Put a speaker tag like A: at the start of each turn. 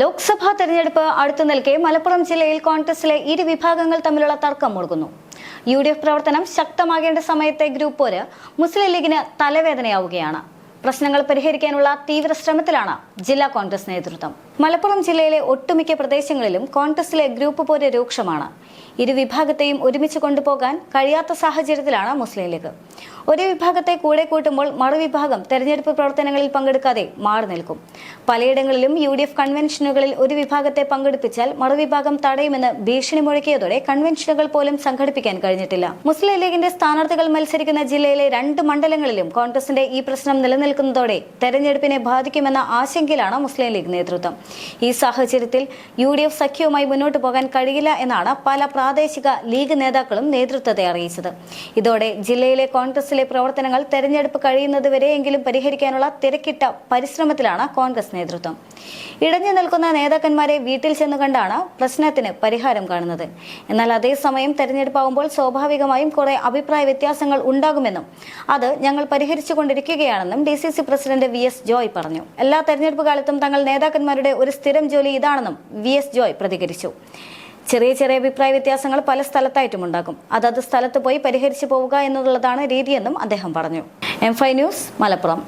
A: ലോക്സഭാ തെരഞ്ഞെടുപ്പ് അടുത്തു നിൽക്കെ മലപ്പുറം ജില്ലയിൽ കോൺഗ്രസിലെ ഇരു വിഭാഗങ്ങൾ തമ്മിലുള്ള തർക്കം മുറുകുന്നു. യു പ്രവർത്തനം ശക്തമാകേണ്ട സമയത്തെ ഗ്രൂപ്പ് പോര് മുസ്ലിം ലീഗിന് തലവേദനയാവുകയാണ്. പ്രശ്നങ്ങൾ പരിഹരിക്കാനുള്ള തീവ്ര ശ്രമത്തിലാണ് ജില്ലാ കോൺഗ്രസ് നേതൃത്വം. മലപ്പുറം ജില്ലയിലെ ഒട്ടുമിക്ക പ്രദേശങ്ങളിലും കോൺഗ്രസിലെ ഗ്രൂപ്പ് പോലെ രൂക്ഷമാണ്. ഇരുവിഭാഗത്തെയും ഒരുമിച്ച് കൊണ്ടുപോകാൻ കഴിയാത്ത സാഹചര്യത്തിലാണ് മുസ്ലിം ലീഗ്. ഒരു വിഭാഗത്തെ കൂടെ കൂട്ടുമ്പോൾ മറുവിഭാഗം തെരഞ്ഞെടുപ്പ് പ്രവർത്തനങ്ങളിൽ പങ്കെടുക്കാതെ മാറി നിൽക്കും. പലയിടങ്ങളിലും യു ഡി എഫ് കൺവെൻഷനുകളിൽ ഒരു വിഭാഗത്തെ പങ്കെടുപ്പിച്ചാൽ മറുവിഭാഗം തടയുമെന്ന് ഭീഷണി മുഴക്കിയതോടെ കൺവെൻഷനുകൾ പോലും സംഘടിപ്പിക്കാൻ കഴിഞ്ഞിട്ടില്ല. മുസ്ലിം ലീഗിന്റെ സ്ഥാനാർത്ഥികൾ മത്സരിക്കുന്ന ജില്ലയിലെ രണ്ട് മണ്ഡലങ്ങളിലും കോൺഗ്രസിന്റെ ഈ പ്രശ്നം നിലനിൽക്കുന്നതോടെ തെരഞ്ഞെടുപ്പിനെ ബാധിക്കുമെന്ന ആശങ്കയിലാണ് മുസ്ലിം ലീഗ് നേതൃത്വം. ഈ സാഹചര്യത്തിൽ യു ഡി എഫ് സഖ്യവുമായി മുന്നോട്ട് പോകാൻ കഴിയില്ല എന്നാണ് പല പ്രാദേശിക ലീഗ് നേതാക്കളും നേതൃത്വത്തെ അറിയിച്ചത്. ഇതോടെ ജില്ലയിലെ കോൺഗ്രസിലെ പ്രവർത്തനങ്ങൾ തെരഞ്ഞെടുപ്പ് കഴിയുന്നതുവരെയെങ്കിലും പരിഹരിക്കാനുള്ള തിരക്കിട്ട പരിശ്രമത്തിലാണ് കോൺഗ്രസ് നേതൃത്വം. ഇടഞ്ഞു നിൽക്കുന്ന നേതാക്കന്മാരെ വീട്ടിൽ ചെന്ന് കണ്ടാണ് പ്രശ്നത്തിന് പരിഹാരം കാണുന്നത്. എന്നാൽ അതേസമയം തെരഞ്ഞെടുപ്പാകുമ്പോൾ സ്വാഭാവികമായും കുറെ അഭിപ്രായ വ്യത്യാസങ്ങൾ ഉണ്ടാകുമെന്നും അത് ഞങ്ങൾ പരിഹരിച്ചുകൊണ്ടിരിക്കുകയാണെന്നും D C C president V S Joy പറഞ്ഞു. എല്ലാ തെരഞ്ഞെടുപ്പ് കാലത്തും തങ്ങൾ നേതാക്കന്മാരുടെ ഒരു സ്ഥിരം ജോലി ഇതാണെന്നും വി എസ് ജോയ് പ്രതികരിച്ചു. ചെറിയ ചെറിയ അഭിപ്രായ വ്യത്യാസങ്ങൾ പല സ്ഥലത്തായിട്ടും ഉണ്ടാകും. അതത് സ്ഥലത്ത് പോയി പരിഹരിച്ചു പോവുക എന്നുള്ളതാണ് രീതിയെന്നും അദ്ദേഹം പറഞ്ഞു. M news Malappuram.